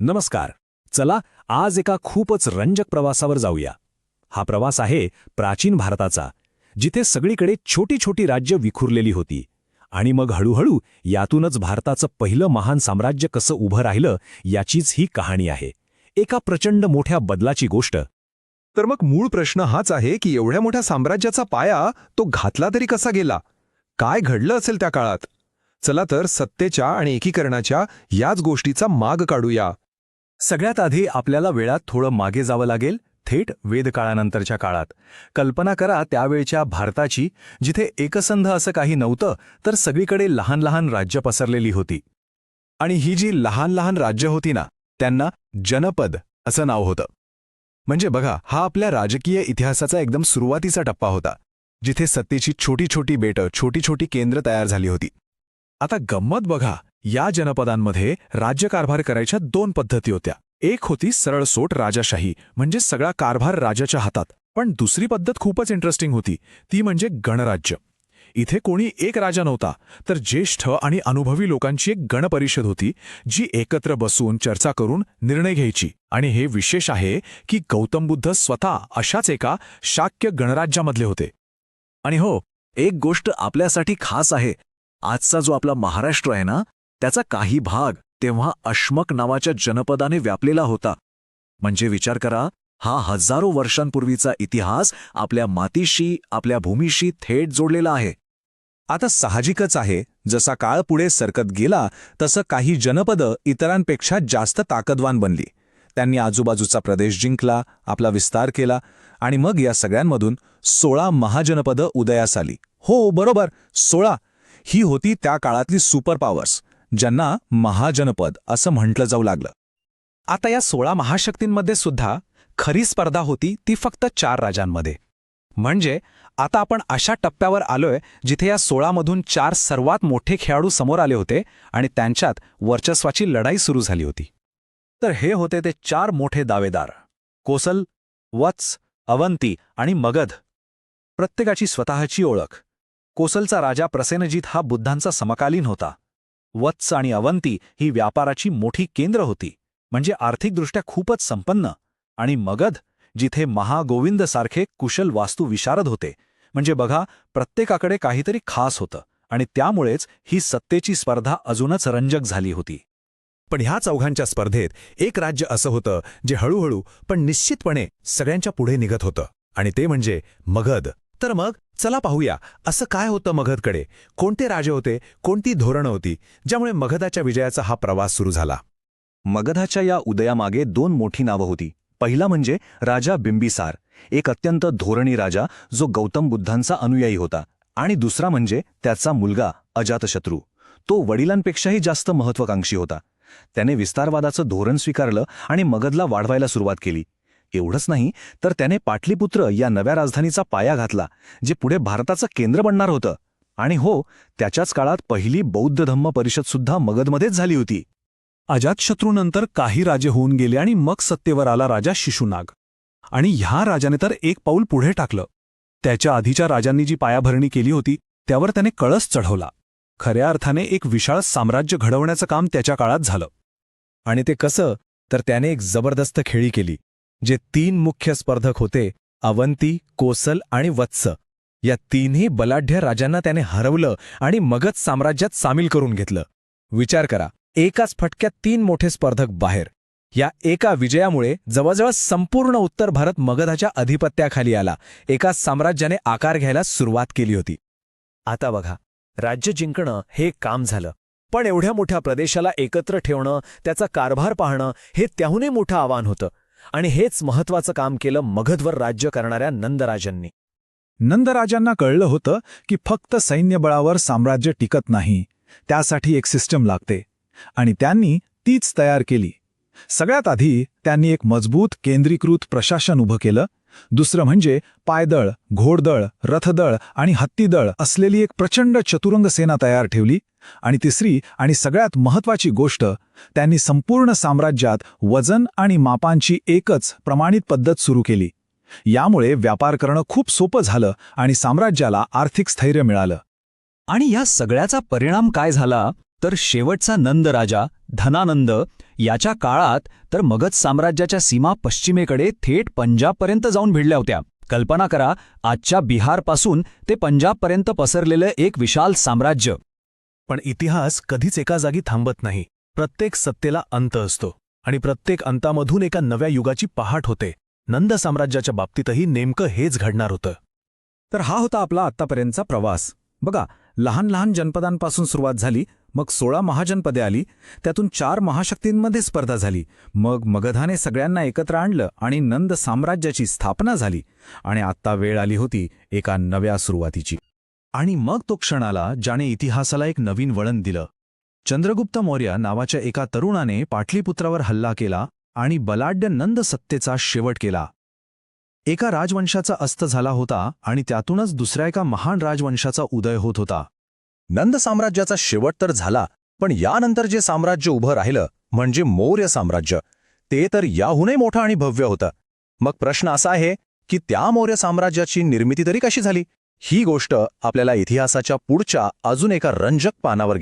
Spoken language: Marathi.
नमस्कार. चला आज एका खूपच रंजक प्रवासावर जाऊया. हा प्रवास आहे प्राचीन भारताचा जिथे सगळीकडे छोटी छोटी राज्य विखुरलेली होती आणि मग हळूहळू यातूनच भारताचं पहिलं महान साम्राज्य कसं उभं राहिलं याचीच ही कहाणी आहे. एका प्रचंड मोठ्या बदलाची गोष्ट. तर मग मूळ प्रश्न हाच आहे की एवढ्या मोठ्या साम्राज्याचा पाया तो घातला तरी कसा गेला? काय घडलं असेल त्या काळात? चला तर सत्तेच्या आणि एकीकरणाच्या याच गोष्टीचा माग काढूया. सगळ्यात आधी आपल्याला वेळात थोडं मागे जावं लागेल थेट वेदकाळानंतरच्या काळात. कल्पना करा त्यावेळच्या भारताची जिथे एकसंध असं काही नव्हतं तर सगळीकडे लहान लहान राज्य पसरलेली होती. आणि ही जी लहान लहान राज्य होती ना त्यांना जनपद असं नाव होतं. म्हणजे बघा हा आपल्या राजकीय इतिहासाचा एकदम सुरुवातीचा टप्पा होता जिथे सत्तेची छोटी छोटी बेटं छोटी छोटी केंद्र तयार झाली होती. आता गंमत बघा या जनपदांमध्ये राज्यकारभार करायच्या दोन पद्धती होत्या. एक होती सरळसोट राजाशाही म्हणजे सगळा कारभार राजाच्या हातात. पण दुसरी पद्धत खूपच इंटरेस्टिंग होती ती म्हणजे गणराज्य. इथे कोणी एक राजा नव्हता तर ज्येष्ठ आणि अनुभवी लोकांची एक गणपरिषद होती जी एकत्र बसून चर्चा करून निर्णय घ्यायची. आणि हे विशेष आहे की गौतम बुद्ध स्वतः अशाच एका शाक्य गणराज्यामधले होते. आणि हो एक गोष्ट आपल्यासाठी खास आहे. आजचा जो आपला महाराष्ट्र आहे ना त्याचा काही भाग तेव्हा अश्मक नावाच्या जनपदाने व्यापलेला होता. म्हणजे विचार करा हा हजारो वर्षांपूर्वीचा इतिहास आपल्या मातीशी आपल्या भूमीशी थेट जोडलेला आहे. आता साहजिकच आहे जसा काळ पुढे सरकत गेला तसं काही जनपदं इतरांपेक्षा जास्त ताकदवान बनली. त्यांनी आजूबाजूचा प्रदेश जिंकला आपला विस्तार केला आणि मग या सगळ्यांमधून सोळा महाजनपदं उदयास आली. हो बरोबर सोळा. ही होती त्या काळातली सुपर पॉवर्स ज्यांना महाजनपद असं म्हटलं जाऊ लागलं. आता या सोळा महाशक्तींमध्ये सुद्धा खरी स्पर्धा होती ती फक्त चार राजांमध्ये. म्हणजे आता आपण अशा टप्प्यावर आलोय जिथे या सोळामधून चार सर्वात मोठे खेळाडू समोर आले होते आणि त्यांच्यात वर्चस्वाची लढाई सुरू झाली होती. तर हे होते ते चार मोठे दावेदार कोसल वत्स अवंती आणि मगध. प्रत्येकाची स्वतःची ओळख. कोसलचा राजा प्रसेनजीत हा बुद्धांचा समकालीन होता. वत्स आणि अवंती ही व्यापाराची मोठी केंद्र होती. म्हणजे आर्थिकदृष्ट्या खूपच संपन्न. आणि मगध जिथे महागोविंदसारखे कुशल वास्तुविशारद होते. म्हणजे बघा प्रत्येकाकडे काहीतरी खास होतं. आणि त्यामुळेच ही सत्तेची स्पर्धा अजूनच रंजक झाली होती. पण ह्या चौघांच्या स्पर्धेत एक राज्य असं होतं जे हळूहळू पण निश्चितपणे सगळ्यांच्या पुढे निघत होतं. आणि ते म्हणजे मगध. तर मग चला पाहूया असं काय होतं मगधकडे? कोणते राजे होते? कोणती धोरणं होती? ज्यामुळे मगधाच्या विजयाचा हा प्रवास सुरू झाला. मगधाच्या या उदयामागे दोन मोठी नावं होती. पहिला म्हणजे राजा बिंबिसार एक अत्यंत धोरणी राजा जो गौतम बुद्धांचा अनुयायी होता. आणि दुसरा म्हणजे त्याचा मुलगा अजातशत्रू. तो वडिलांपेक्षाही जास्त महत्वाकांक्षी होता. त्याने विस्तारवादाचं धोरण स्वीकारलं आणि मगधला वाढवायला सुरुवात केली. एवढंच नाही तर त्याने पाटलीपुत्र या नव्या राजधानीचा पाया घातला जे पुढे भारताचं केंद्र बनणार होतं. आणि हो त्याच्याच काळात पहिली बौद्ध धम्म परिषद सुद्धा मगधमध्येच झाली होती. अजातशत्रूनंतर काही राजे होऊन गेले आणि मग सत्तेवर आला राजा शिशुनाग. आणि ह्या राजाने तर एक पाऊल पुढे टाकलं. त्याच्या आधीच्या राजांनी जी पायाभरणी केली होती त्यावर त्याने कळस चढवला. खऱ्या अर्थाने एक विशाळ साम्राज्य घडवण्याचं काम त्याच्या काळात झालं. आणि ते कसं तर त्याने एक जबरदस्त खेळी केली. जे तीन मुख्य स्पर्धक होते अवंती कोसल आणि वत्स. या तीनही बलाढ्य राजांना त्याने हरवलं आणि मगध साम्राज्यात सामील करून घेतलं. विचार करा एकाच फटक्यात तीन मोठे स्पर्धक बाहेर. या एका विजयामुळे जवळजवळ संपूर्ण उत्तर भारत मगधाच्या अधिपत्याखाली आला. एका साम्राज्याने आकार घ्यायला सुरुवात केली होती. आता बघा राज्य जिंकणं हे काम झालं. पण एवढ्या मोठ्या प्रदेशाला एकत्र ठेवणं त्याचा कारभार पाहणं हे त्याहूनही मोठं आव्हान होतं. आणि हेच महत्वाचं काम केलं मगधवर राज्य करणाऱ्या नंदराजांनी. नंदराजांना कळलं होतं की फक्त सैन्यबळावर साम्राज्य टिकत नाही त्यासाठी एक सिस्टम लागते. आणि त्यांनी तीच तयार केली. सगळ्यात आधी त्यांनी एक मजबूत केंद्रीकृत प्रशासन उभं केलं. दुसरं म्हणजे पायदळ घोडदळ रथदळ आणि हत्तीदळ असलेली एक प्रचंड चतुरंग सेना तयार ठेवली. आणि तिसरी आणि सगळ्यात महत्वाची गोष्ट त्यांनी संपूर्ण साम्राज्यात वजन आणि मापांची एकच प्रमाणित पद्धत सुरू केली. यामुळे व्यापार करणं खूप सोपं झालं आणि साम्राज्याला आर्थिक स्थैर्य मिळालं. आणि या सगळ्याचा परिणाम काय झाला? तर शेवटचा नंद राजा धनानंद याच्या काळात तर मगध साम्राज्याच्या सीमा पश्चिमेकडे थेट पंजाबपर्यंत जाऊन भिडल्या होत्या. कल्पना करा आजच्या बिहारपासून ते पंजाबपर्यंत पसरलेलं एक विशाल साम्राज्य. पण इतिहास कधीच एका जागी थांबत नाही. प्रत्येक सत्तेला अंत असतो आणि प्रत्येक अंतामधून एका नव्या युगाची पहाट होते. नंद साम्राज्याच्या बाबतीतही नेमकं हेच घडणार होतं. तर हा होता आपला आत्तापर्यंतचा प्रवास. बघा लहान लहान जनपदांपासून सुरुवात झाली मग सोळा महाजनपदे आली त्यातून चार महाशक्तींमध्ये स्पर्धा झाली मग मगधाने सगळ्यांना एकत्र आणलं आणि नंद साम्राज्याची स्थापना झाली आणि आत्ता वेळ आली होती एका नव्या सुरुवातीची. आणि मग तो क्षणाला ज्याने इतिहासाला एक नवीन वळण दिलं. चंद्रगुप्त मौर्य नावाच्या एका तरुणाने पाटलीपुत्रावर हल्ला केला आणि बलाढ्य नंद सत्तेचा शेवट केला. एका राजवंशाचा अस्त झाला होता आणि त्यातूनच दुसऱ्या एका महान राजवंशाचा उदय होत होता. नंद साम्राज्याचा शेवट तर झाला पण यानंतर जे साम्राज्य उभं राहिलं म्हणजे मौर्य साम्राज्य ते तर याहूनही मोठं आणि भव्य होतं. मग प्रश्न असा आहे की त्या मौर्य साम्राज्याची निर्मिती तरी कशी झाली? ही गोष्ट आपल्याला इतिहासाच्या पुढच्या अजून एका रंजक पानावर